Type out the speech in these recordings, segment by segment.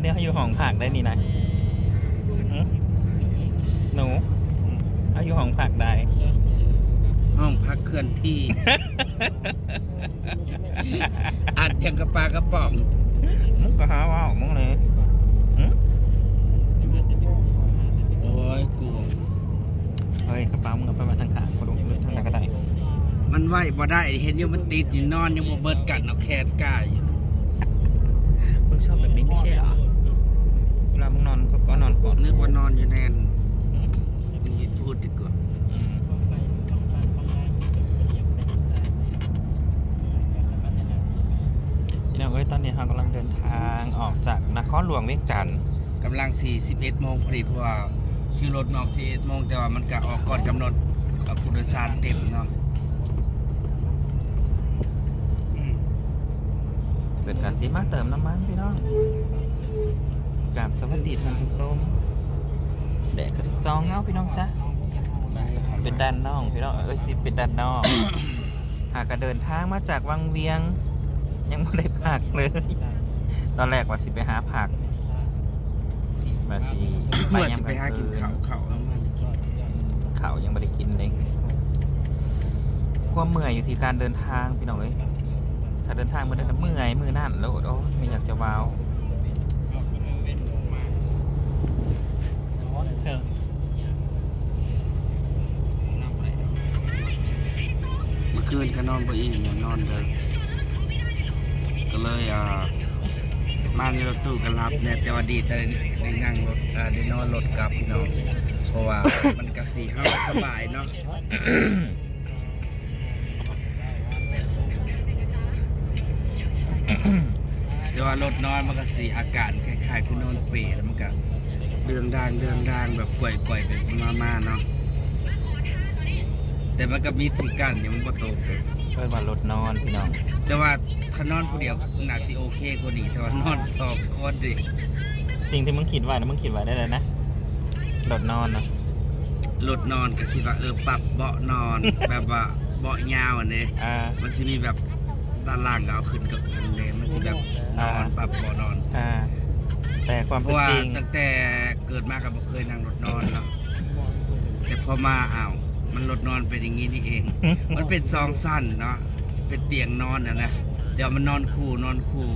อนนี้เขาอยู่ห้องผักได้นี่นะหึหนูเขาอยู่ห้องผักได้ ห้องพักเคลื่อนที่ อัดจังกระปลากระป๋องมึงก็หาว่ามึงเลยหึโอ้ยกูเฮ้ยกระเป๋ามึงเอาไปมาทางขางกูดูทางไหนก็ได้มันไหวบ่ได้เห็นอยู่มันติดอยู่นอนยังบ่เบิดกันเอาแคดกายอยู่มึงชอบแบบนี้ไม่ใช่เหรอเว ลามึงนอนก็ก็นอนก่อนนึกว่านอนอยู่แน่นมึงอย่าพูดดีกว่าอืมพี่น้องเอ้ยตอนนี้เรากำลังเดินทางออกจากนครหลวงเวียงจันทร์กำลัง 41โมงพอดีเพราะว่าคิวรถมันออก41โมงแต่ว่ามันก็ออกก่อนกำหนดกับผู้โดยสารเต็มเนาะอืมเกิดการสีมาเติมน้ำมันพี่น้อง กราบสวัสดีท่านผู้ชมแดดก็ซองเงาพี่น้องจ้ะสิเป็นด้านนอกพี่น้องเอ้ยสิเป็นด้านนอกหากก็เดินทางมาจากวังเวียง ยังไม่ได้พักเลย ตอนแรกว่าสิไปหาผักมาสิเมื่อยัจะไปหากินข้าวข้าวแล้วมันเขาวยังไม่ได้กินเลยความเมื่อยอยู่ที่การเดินทางพี่น้องเอ้ยถ้าเดินทางมาเดินเมื่อยมือนั่นแล้วโอ้ไม่อยากจะว้าว เมื่อ คืนก็นอนบ่อิ่มเนี่ยนอนเลยก็เลยอ่ามาในรถตู้ก็รับเนี่ยแต่ว่าดีแต่ได้นั่งรถอ่าได้นอนรถกลับพี่น้องเพราะว่ามันก็สิเฮาสบายเนาะแต่ว่ารถนอนมันก็สีอาการคล้ายๆคือนอนเปรแล้วมันก็เดืองดางเดืองดางแบบก่อยๆไปมาๆเนาะ แต่มันก็มีที่กั้นอยู่มันบ่ตกเลยเพิ่นว่ารถนอนพี่น้องแต่ว่าถ้านอนผู้เดียวน่าสิโอเคกว่านี้แต่ว่านอนสองคนดิสิ่งที่มึงคิดไว้นะมึงคิดไว้ได้เลยนะรถนอนนะรถนอนก็คิดว่าเออปรับเบาะนอน แบบว่าเบาะยาวอันนี้อ่ามันสิมีแบบด้านล่างก็เอาขึ้นกับอันนี้มันสิแบบนอนอ่าปรับเบาะนอน อ่า แต่ความเพเป็นราะว่าจริงตั้งแต่เกิดมาก็บ่เคยนั่งรถนอนเนาะแต่พอมาอ้าว มันรถนอนเป็นอย่างนี้นี่เอง มันเป็นซองสั้นเนาะ เป็นเตียงนอนนะนะ เดี๋ยวมันนอนคู่นอนคู่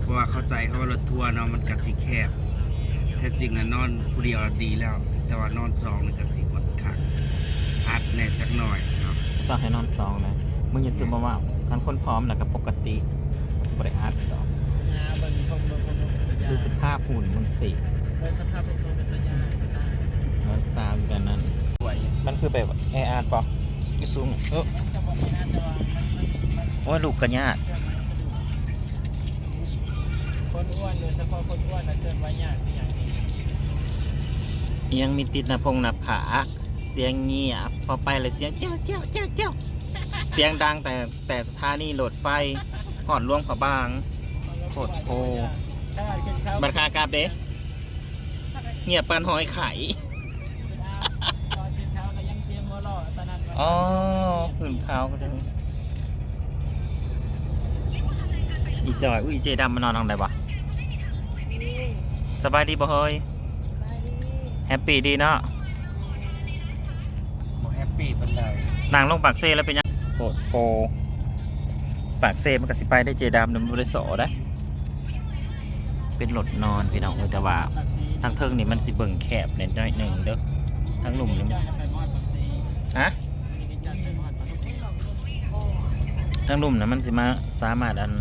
เพราะว่าเข้าใจเขาว่ารถทัวร์เนาะมันกัดสีแคบ แท้จริงนะนอนผู้เดียวดีแล้ว แต่ว่านอนสองนี่กัดสีค่อนข้างอัดแน่จักหน่อยเนาะจะให้นอนสองนะ มึงอย่าซื้อมาว่าการคนพร้อมนะก็ปกติบริอัดดอกดูสภาพหุ่นมึงสินอ นซาวอยู่แบบนั้นสวยมันคือแบบแออาร์ดปะยูซูมเออโอ้ยลูกกระยาดคนอ้วนโดยเฉพาะคนอ้วนนะเกินไว้ยากที่อย่างนี้ยังมีติดหน้าพงหน้าผาเสียงเงียบพอไปเลยเสียงเจ้าเจ้าเจ้าเจ้าเสียงดังแต่แต่สถานีโหลดไฟหอดล่วงผาบางโคตรโพถ้ากินข้าวบัตรคากราบเด้เงียบปันหอยไข่ อ๋อผื่นขาวก็จะอีจอยอุ้ยอีเจดำมานอนตรงไหนวะสบายดีบ่เฮ้ยแฮปปี้ดีเนาะบ่แฮปปี้ปานใดนางลงปากเซแล้วเป็นยังโอ้โหปากเซมันก็สิไปได้เจดำเนี่ยมันบริสอได้เป็นรถนอนพี่น้องเอ้ยแต่ว่าปักซีทางเทิงนี่มันสิเบิ่งแคบนิดหน่อยหนึ่งเด้อทางหลุมนี่มันจะไปมอดปักซีฮะ ทางหลุมนะมันสิมาสามารถอัน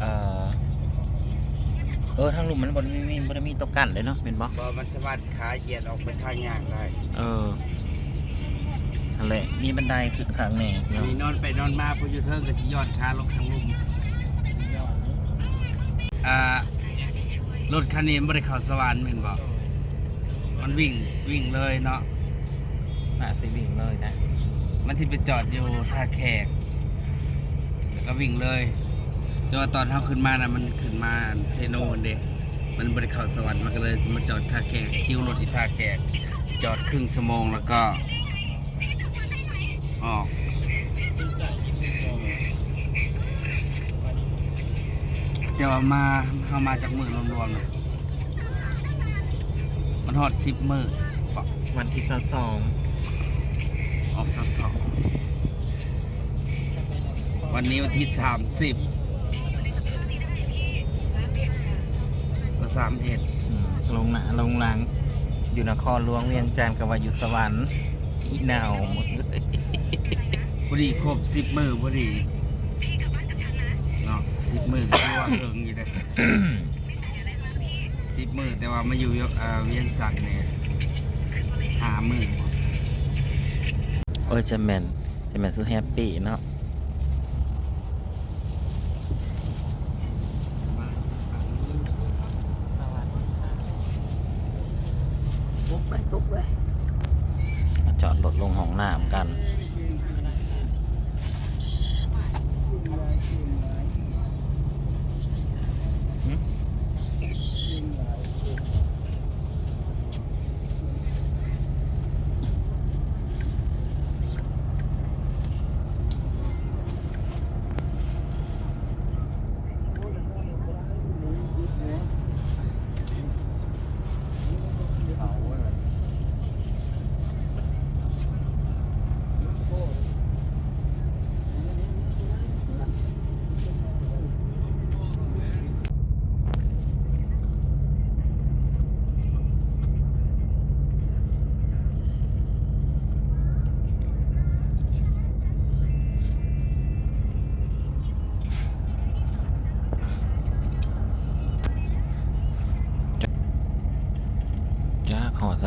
เอ่อเออทางหลุมมันบนมีมีบนมีตัวกันเลยเนาะเป็นบ่บ่มันสามารถขาเหยียดออกไปทางย่างได้เออนั่นแหละมีบันไดขึ้นข้างแน่อันเนาะนี้นอนไปนอนมาผู้อยู่เทิงก็สิย้อนขาลงทางลุ่มยอดอ่ารถคันนี้ไม่ได้เข้าสวรรค์แม่นบ่มันวิ่งวิ่งเลยเนาะน่าสิวิ่งเลยนะ มันที่ไปจอดอยู่ท่าแขกแล้วก็วิ่งเลยแต่ว่าตอนเขาขึ้นมานะมันขึ้นมาเซโนนเด้มันบริเข้าสวรรค์มันก็เลยมาจอดท่าแขกคิวรถที่ท่าแขกจอดครึ่งชั่วโมงแล้วก็ออกที่ใส่กินโดนแต่ว่ามาเฮามาจากมือรวมๆนะมันฮอด10มื้อวันที่สอง ออกสสองวันนี้วันที่ 30ก็31อืมลงหนาลงหลัง อยู่นครหลวงเวียงจันทร์กับว่าอยู่สวรรค์อีหนาวหมดเลยพอดีครบ10มื้อพอดีเนาะ10มื้อก็ถือว่าเฮิงอยู่เด้สิบมือแต่ว่ามาอยู่เอ่อเวียงจันทน์เนี่ยหามือ โอ้ยจะแมนจะแมนสุดแฮปปี้เนาะ ลุกไปลุกไป มาจอดรถลงห้องน้ำกัน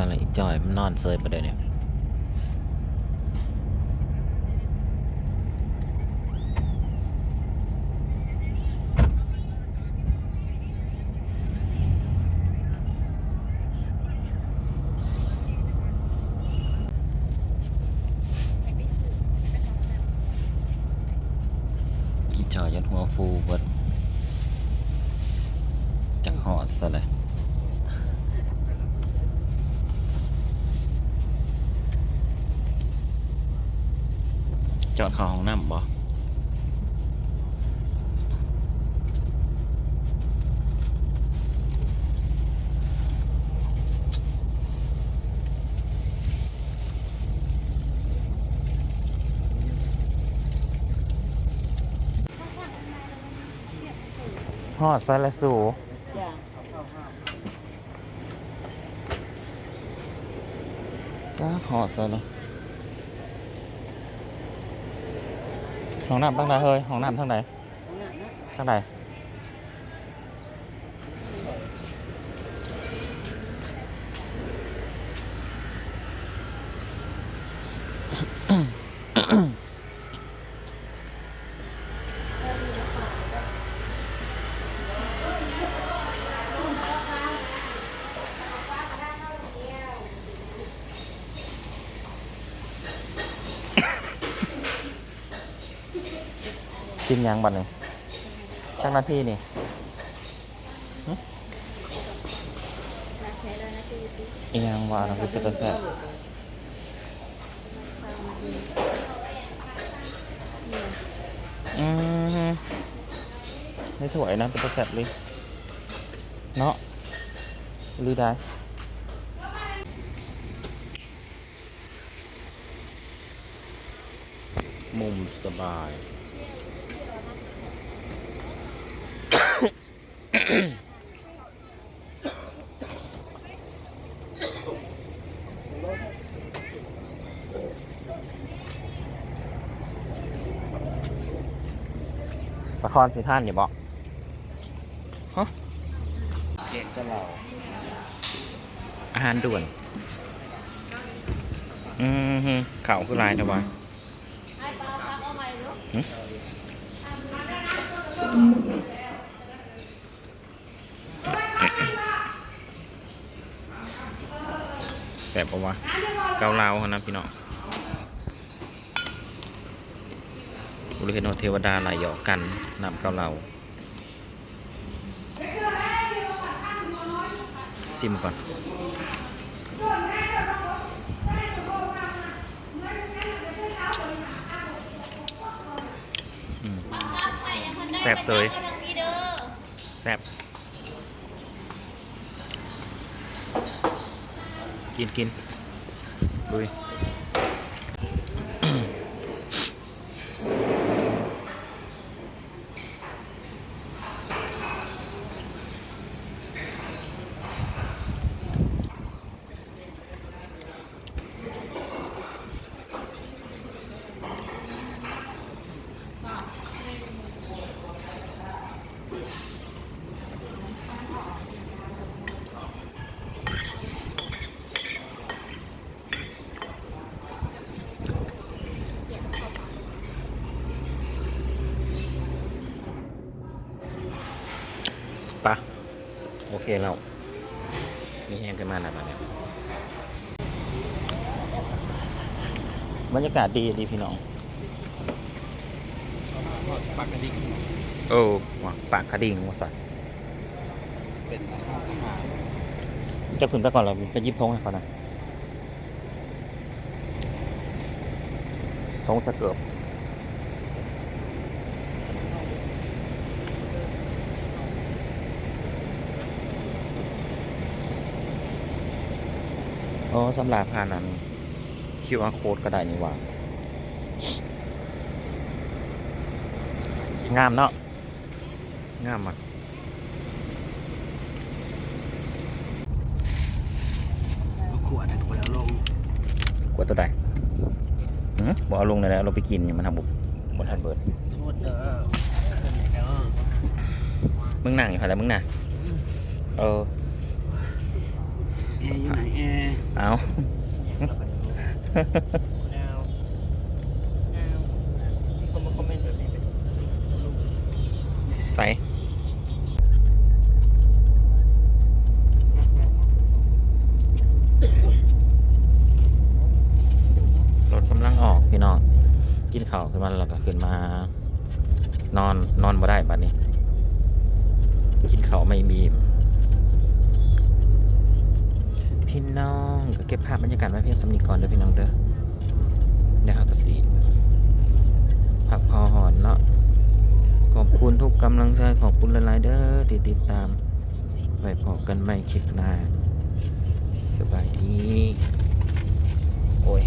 จ้าขอสาระอีจอยมันนอนเซยประเดี๋ยวนี้อีจอยยัดหัวฟูบดจักหอดซะเลย จอดเข้าห้องน้ำบ่ ฮอดซะละสูจ้ะจ้าฮอดซะละห้องน้ำทางไหนเฮ้ยห้องน้ำทางไหนตรงนั้นนะทางไห กินยังบัดนี่จังหน้าที่นี่อียังว่าเราคือจะแซ่บอืมไม่สวยนะเป็นตัวแซ่บเลยเนาะหรือได้มุมสบาย ละครสีท่านอย่าบอกฮะเด็กก็เราอาหารด่วน อืมเข่าคือลายนะวะแสบปะวะ เกาเหลาหั่นนะพี่น้อง บริเวณเทวดาไหลหยอกกันนำเกาเหลาซิมก่อนอืมแซ่บเสย Đi đưa แซ่บกินกินลุย ปะโอเคแล้วมีแห้งขึ้นมาหน่อยมาเนี่ยบรรยากาศดีดีพี่น้องปากกระดิ่งเออว่ะปากคดิ่งว่าสัตว์เป็นอาหารอาหารจะขึ้นไปก่อนเราไปหยิบธงให้เขานะธงสะเกิบอ๋อ สำหรับผ่านนั้น QR code ก็ได้นี่หว่า งามเนาะ งามอะขวดนะขวดแล้วลงกว่าตัวใดหืมบอกเอาลงเลยแล้วเราไปกินอยู่มันทำบุบนทันเบิร์ดโทษเด้อเด้อมึงนั่งอยู่อะไรมึงน่ะเออแอ ร์อยู่ไหนแอร์เอา แนวแนวมีคนมาคอมเมนต์แบบนี้ไหม ใส่รถกำลังออกพี่น้อง กินข้าวขึ้นมาแล้วก็ขึ้นมา นอนนอนบ่ได้บัดนี้ กินข้าวไม่มี พี่น้องก็เก็บภาพบรรยากาศไว้เพียงสำนีก่อนเด้อพี่น้องเด้อเดี๋ยวเราก็สีผักพอหอนเนาะขอบคุณทุกกำลังใจขอบคุณหลายๆเด้อติดติดตามไว้พบกันใหม่คลิปหน้าสบายดี โอ้ย